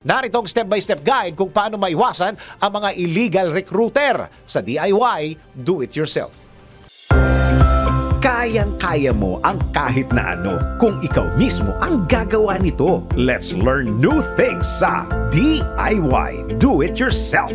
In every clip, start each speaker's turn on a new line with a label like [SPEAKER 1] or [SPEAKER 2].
[SPEAKER 1] Narito ang step-by-step guide kung paano maiwasan ang mga illegal recruiter sa DIY Do-It-Yourself. Kayang-kaya mo ang kahit na ano kung ikaw mismo ang gagawa nito. Let's learn new things sa DIY Do-It-Yourself.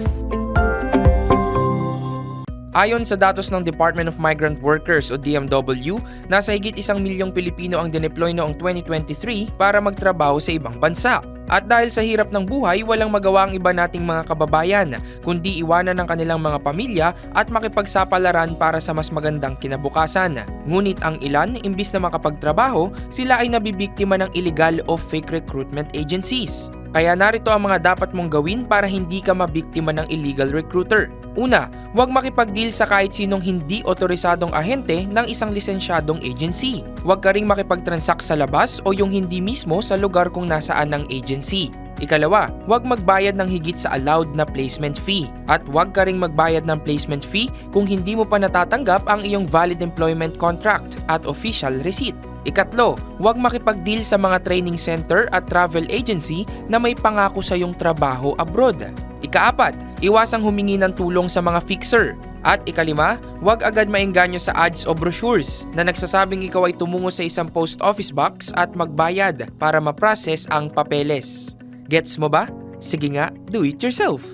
[SPEAKER 2] Ayon sa datos ng Department of Migrant Workers o DMW, nasa higit isang milyong Pilipino ang dineploy noong 2023 para magtrabaho sa ibang bansa. At dahil sa hirap ng buhay, walang magawa ang iba nating mga kababayan, kundi iwanan ng kanilang mga pamilya at makipagsapalaran para sa mas magandang kinabukasan. Ngunit ang ilan, imbis na makapagtrabaho, sila ay nabibiktima ng illegal o fake recruitment agencies. Kaya narito ang mga dapat mong gawin para hindi ka mabiktima ng illegal recruiter. Una, huwag makipag-deal sa kahit sinong hindi otorisadong ahente ng isang lisensyadong agency. Huwag ka ring makipag-transact sa labas o yung hindi mismo sa lugar kung nasaan ng agency. Ikalawa, huwag magbayad ng higit sa allowed na placement fee. At huwag ka ring magbayad ng placement fee kung hindi mo pa natatanggap ang iyong valid employment contract at official receipt. Ikatlo, huwag makipag-deal sa mga training center at travel agency na may pangako sa iyong trabaho abroad. Ikaapat, iwasang humingi ng tulong sa mga fixer. At ikalima, huwag agad maengganyo sa ads o brochures na nagsasabing ikaw ay tumungo sa isang post office box at magbayad para ma-process ang papeles. Gets mo ba? Sige nga, do it yourself!